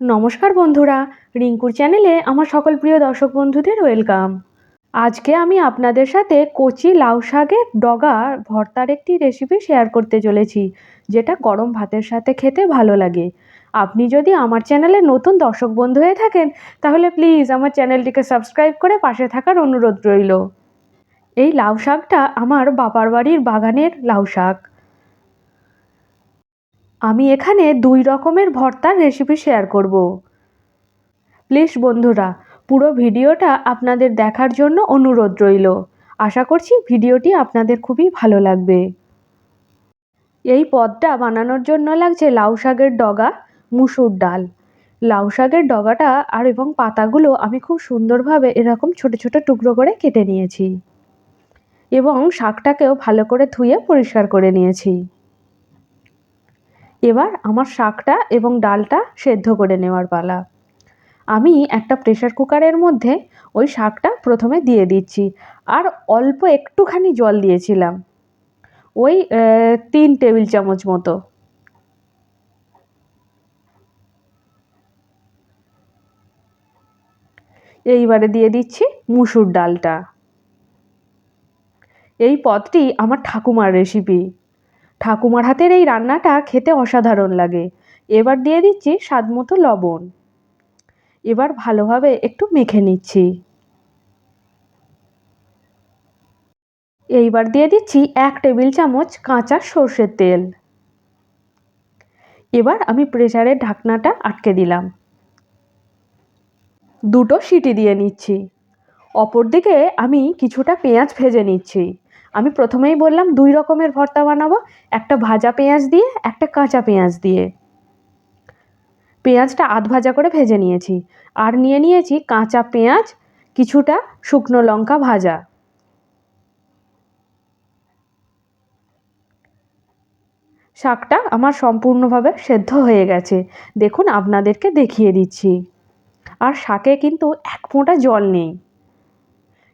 নমস্কার বন্ধুরা, রিঙ্কুর চ্যানেলে আমার সকল প্রিয় দর্শক বন্ধুদের ওয়েলকাম। আজকে আমি আপনাদের সাথে কচি লাউ শাকের ডগা ভর্তার একটি রেসিপি শেয়ার করতে চলেছি, যেটা গরম ভাতের সাথে খেতে ভালো লাগে। আপনি যদি আমার চ্যানেলে নতুন দর্শক বন্ধু হয়ে থাকেন, তাহলে প্লিজ আমার চ্যানেলটিকে সাবস্ক্রাইব করে পাশে থাকার অনুরোধ রইল। এই লাউ শাকটা আমার বাবার বাড়ির বাগানের লাউ শাক। আমি এখানে দুই রকমের ভর্তার রেসিপি শেয়ার করব। প্লিজ বন্ধুরা, পুরো ভিডিওটা আপনাদের দেখার জন্য অনুরোধ রইল। আশা করছি ভিডিওটি আপনাদের খুবই ভালো লাগবে। এই পদটা বানানোর জন্য লাগছে লাউ শাকের ডগা, মুসুর ডাল। লাউ শাকের ডগাটা আর এবং পাতাগুলো আমি খুব সুন্দরভাবে এরকম ছোট ছোট টুকরো করে কেটে নিয়েছি। এবং শাকটাকেও ভালো করে ধুয়ে পরিষ্কার করে নিয়েছি। এবার আমার শাকটা এবং ডালটা সেদ্ধ করে নেওয়ার পালা। আমি একটা প্রেশার কুকারের মধ্যে ওই শাকটা প্রথমে দিয়ে দিচ্ছি আর অল্প একটুখানি জল দিয়েছিলাম। ওই তিন টেবিল চামচ মতো। এইবারে দিয়ে দিচ্ছি মুসুর ডালটা। এই পদটি আমার ঠাকুমার রেসিপি ঠাকুমার হাতের এই রান্নাটা খেতে অসাধারণ লাগে। এবার দিয়ে দিচ্ছি স্বাদ মতো লবণ। এবার ভালোভাবে একটু মেখে নিচ্ছি। এইবার দিয়ে দিচ্ছি এক টেবিল চামচ কাঁচা সর্ষের তেল। এবার আমি প্রেসারের ঢাকনাটা আটকে দিলাম। দুটো সিটি দিয়ে নিচ্ছি। অপরদিকে আমি কিছুটা পেঁয়াজ ভেজে নিচ্ছি। আমি প্রথমেই বললাম দুই রকমের ভর্তা বানাবো, একটা ভাজা পেঁয়াজ দিয়ে, একটা কাঁচা পেঁয়াজ দিয়ে। পেঁয়াজটা আধ ভাজা করে ভেজে নিয়েছি। আর নিয়ে নিয়েছি কাঁচা পেঁয়াজ, কিছুটা শুকনো লঙ্কা ভাজা। শাকটা আমার সম্পূর্ণভাবে সেদ্ধ হয়ে গেছে। দেখুন, আপনাদেরকে দেখিয়ে দিচ্ছি। আর শাকে কিন্তু এক ফোঁটা জল নেই।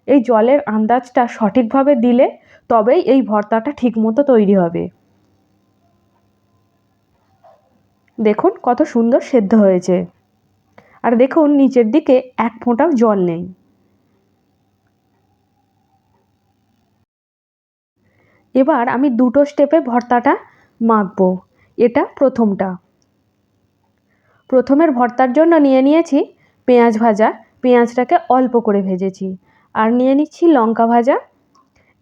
এই জলের আন্দাজটা সঠিকভাবে দিলে তবেই এই ভর্তাটা ঠিকমতো তৈরি হবে। দেখুন কত সুন্দর সেদ্ধ হয়েছে। আর দেখুন নিচের দিকে এক ফোঁটাও জল নেই। এবার আমি দুটো স্টেপে ভর্তাটা মাখবো। এটা প্রথমটা। প্রথমের ভর্তার জন্য নিয়ে নিয়েছি পেঁয়াজ ভাজা। পেঁয়াজটাকে অল্প করে ভেজেছি। আর নিয়ে নিচ্ছি লঙ্কা ভাজা।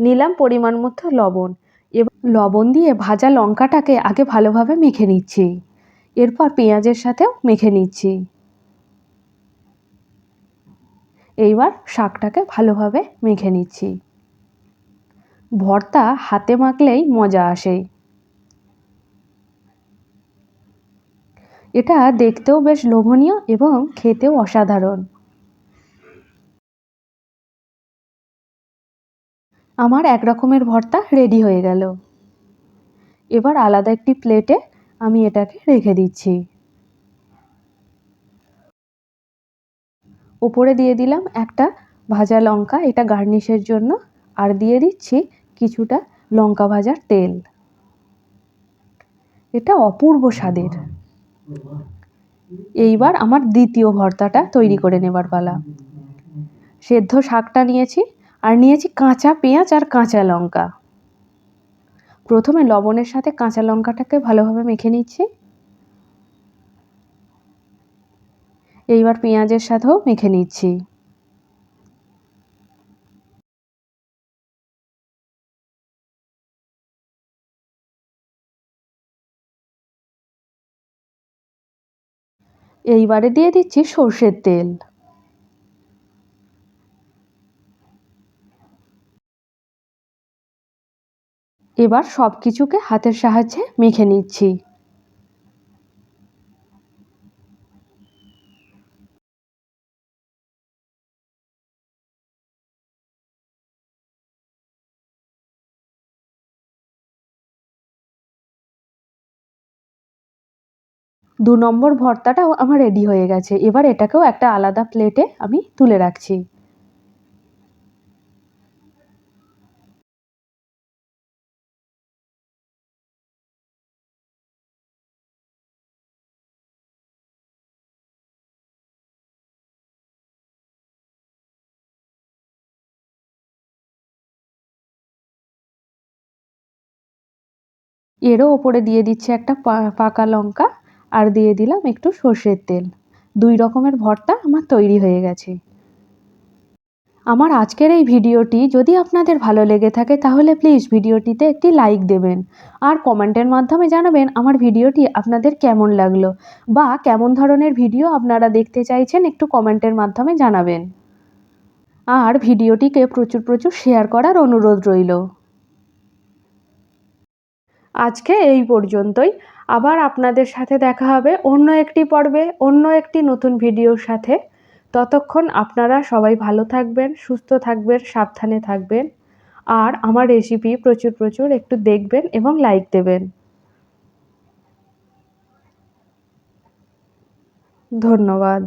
নিলাম পরিমাণ মতো লবণ। এবার লবণ দিয়ে ভাজা লঙ্কাটাকে আগে ভালোভাবে মেখে নিচ্ছি। এরপর পেঁয়াজের সাথেও মেখে নিচ্ছি। এইবার শাকটাকে ভালোভাবে মেখে নিচ্ছি। ভর্তা হাতে মাখলেই মজা আসে। এটা দেখতেও বেশ লোভনীয় এবং খেতেও অসাধারণ। আমার এক রকমের ভর্তা রেডি হয়ে গেল। এবার আলাদা একটি প্লেটে আমি এটাকে রেখে দিচ্ছি। ওপরে দিয়ে দিলাম একটা ভাজা লঙ্কা, এটা গার্নিশের জন্য, আর দিয়ে দিচ্ছি কিছুটা লঙ্কা ভাজার তেল। এটা অপূর্ব স্বাদের। এইবার আমার দ্বিতীয় ভর্তাটা তৈরি করে নেবার পালা। সেদ্ধ শাকটা নিয়েছি আর নিয়েছি কাঁচা পেঁয়াজ আর কাঁচা লঙ্কা। প্রথমে লবণের সাথে কাঁচা লঙ্কাটাকে ভালোভাবে মেখে নিচ্ছি। এইবার পেঁয়াজের সাথেও মেখে নিচ্ছি। এইবারে দিয়ে দিচ্ছি সর্ষের তেল। এবার সব কিছুকে হাতের সাহায্যে মেখে নিচ্ছি। দু নম্বর ভর্তাটাও আমার রেডি হয়ে গেছে। এবার এটাকেও একটা আলাদা প্লেটে আমি তুলে রাখছি। এরও ওপরে দিয়ে দিচ্ছি একটা পাকা লঙ্কা আর দিয়ে দিলাম একটু সর্ষের তেল। দুই রকমের ভর্তা আমার তৈরি হয়ে গেছে। আমার আজকের এই ভিডিওটি যদি আপনাদের ভালো লেগে থাকে তাহলে প্লিজ ভিডিওটিতে একটি লাইক দেবেন আর কমেন্টের মাধ্যমে জানাবেন আমার ভিডিওটি আপনাদের কেমন লাগল বা কেমন ধরনের ভিডিও আপনারা দেখতে চাইছেন একটু কমেন্টের মাধ্যমে জানাবেন। আর ভিডিওটিকে প্রচুর প্রচুর শেয়ার করার অনুরোধ রইল। আজকে এই পর্যন্তই। আবার আপনাদের সাথে দেখা হবে অন্য একটি পর্বে, অন্য একটি নতুন ভিডিওর সাথে। ততক্ষণ আপনারা সবাই ভালো থাকবেন, সুস্থ থাকবেন, সাবধানে থাকবেন। আর আমার রেসিপি প্রচুর প্রচুর একটু দেখবেন এবং লাইক দেবেন। ধন্যবাদ।